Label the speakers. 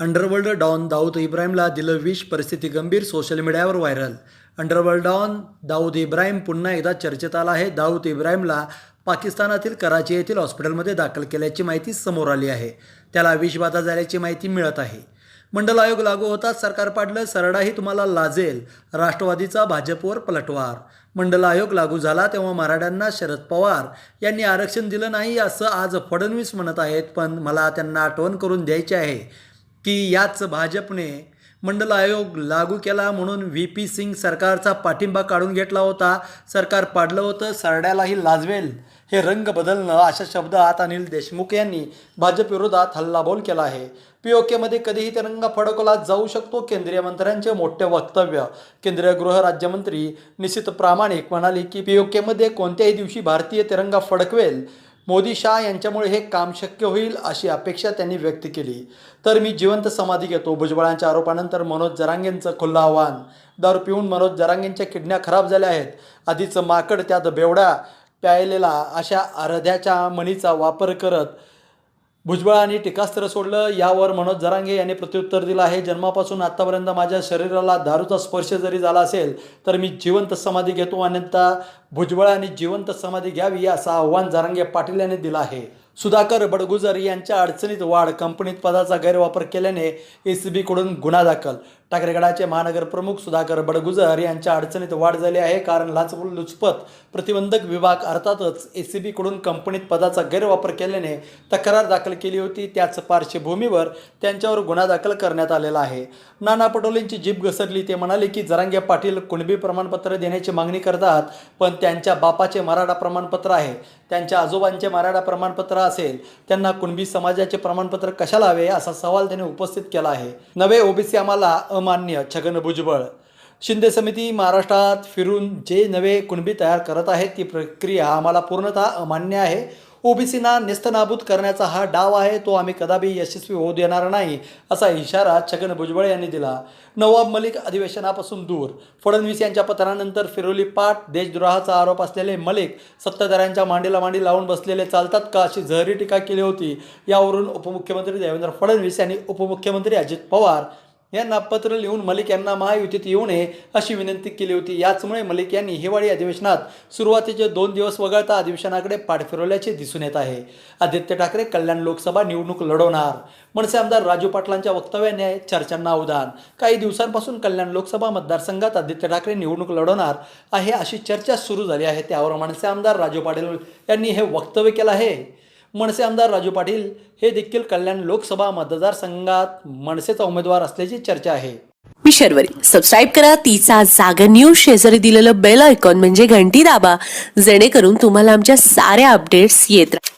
Speaker 1: Underworld don Dawood इब्राहिमला दिलं विष परिस्थिती गंभीर सोशल मीडियावर viral underworld don Dawood Ibrahim पुन्हा एकदा चर्चेत आला आहे. दाऊद इब्राहिमला पाकिस्तानातील कराची येथील हॉस्पिटलमध्ये दाखल केल्याची माहिती समोर आली आहे. त्याला विषबाधा झाल्याची माहिती मिळत आहे. मंडल आयोग लागू होताच सरकार पाडलं. सरडाही तुम्हाला लाजेल. राष्ट्रवादीचा भाजपवर पलटवार. मंडल आयोग लागू झाला तेव्हा मराठ्यांना शरद पवार यांनी आरक्षण दिलं नाही असं आज फडणवीस म्हणत आहेत. पण मला त्यांना आठवण करून द्यायची आहे. की याच भाजपने मंडल आयोग लागू केला म्हणून व्ही पी सिंग सरकारचा पाठिंबा काढून घेतला होता. सरकार पाडलं होतं सरड्यालाही लाजवेल. हे रंग बदलणं अशा शब्दात अनिल देशमुख यांनी भाजप विरोधात हल्लाबोल केला आहे. पी ओ केमध्ये कधीही तिरंगा फडकवला जाऊ शकतो केंद्रीय मंत्र्यांचे मोठे वक्तव्य. केंद्रीय गृह राज्यमंत्री निशित प्रामाणिक म्हणाले की पी ओ केमध्ये कोणत्याही दिवशी भारतीय तिरंगा फडकवेल. मोदी शाह यांच्यामुळे हे काम शक्य होईल अशी अपेक्षा त्यांनी व्यक्त केली. तर मी जिवंत समाधी घेतो भुजबळांच्या आरोपानंतर मनोज जरांगेंचं खुल्लं आव्हान. दारू पिऊन मनोज जरांगेंच्या किडण्या खराब झाल्या आहेत. आधीचं माकड त्यात बेवडा प्यायलेला अशा अर्ध्याच्या मणीचा वापर करत भुजबळांनी टीकास्त्र सोडलं. यावर मनोज जरांगे यांनी प्रत्युत्तर दिलं आहे. जन्मापासून आत्तापर्यंत माझ्या शरीराला दारूचा स्पर्श जरी झाला असेल तर मी जिवंत समाधी घेतो. अन्यथा भुजबळांनी जिवंत समाधी घ्यावी असं आव्हान जरांगे पाटील यांनी दिलं आहे. सुधाकर बडगुजर यांच्या अडचणीत वाढ कंपनीत पदाचा गैरवापर केल्याने ए सी बीकडून गुन्हा दाखल. ठाकरेगडाचे महानगर प्रमुख सुधाकर बडगुजर यांच्या अडचणीत वाढ झाली आहे कारण लाचलुचपत प्रतिबंधक विभाग अर्थातच ए सी बीकडून कंपनीत पदाचा गैरवापर केल्याने तक्रार दाखल केली होती. त्याच पार्श्वभूमीवर त्यांच्यावर गुन्हा दाखल करण्यात आलेला आहे. नाना पटोलेंची जीभ घसरली ते म्हणाले की जरांगे पाटील कुणबी प्रमाणपत्र देण्याची मागणी करतात पण त्यांच्या बापाचे मराठा प्रमाणपत्र आहे त्यांच्या आजोबांचे मराठा प्रमाणपत्र असेल त्यांना कुणबी समाजाचे प्रमाणपत्र कशाला हवे असा सवाल त्यांनी उपस्थित केला आहे. नवे ओबीसी आम्हाला अमान्य छगन भुजबळ. शिंदे समिती महाराष्ट्रात फिरून जे नवे कुणबी तयार करत आहेत ती प्रक्रिया आम्हाला पूर्णतः अमान्य आहे. ओबीसीना नेस्तनाबूत करण्याचा हा डाव आहे तो आम्ही कदापि यशस्वी होऊ देणार नाही असा इशारा छगन भुजबळ यांनी दिला. नवाब मलिक अधिवेशनापासून दूर. फडणवीस यांच्या पत्रानंतर फिरोली पाठ देशद्रोहाचा आरोप असलेले मलिक सत्ताधाऱ्यांच्या मांडीला मांडी लावून बसलेले चालतात का अशी जहरी टीका केली होती यावरून उपमुख्यमंत्री देवेंद्र फडणवीस यांनी उपमुख्यमंत्री अजित पवार यांना पत्र लिहून मलिक यांना महायुतीत येऊ नये अशी विनंती केली होती. याचमुळे मलिक यांनी हिवाळी अधिवेशनात सुरुवातीचे दोन दिवस वगळता अधिवेशनाकडे पाठ फिरवल्याचे दिसून येत आहे. आदित्य ठाकरे कल्याण लोकसभा निवडणूक लढवणार. मनसे आमदार राजू पाटलांच्या वक्तव्याने चर्चांना उदान काही दिवसांपासून कल्याण लोकसभा मतदारसंघात आदित्य ठाकरे निवडणूक लढवणार आहे अशी चर्चा सुरू झाली आहे. त्यावर मनसे आमदार राजू पाटील यांनी हे वक्तव्य केलं आहे. मनसे आमदार राजू पाटील हे देखील कल्याण लोकसभा मतदारसंघात मनसेचा उमेदवार असल्याची चर्चा आहे.
Speaker 2: मी शर्वरी. सबस्क्राईब करा. तिचा जागर न्यूज शेजारी दिलेलं बेल आयकॉन म्हणजे घंटी दाबा. जेणेकरून तुम्हाला आमच्या साऱ्या अपडेट्स येत राहतात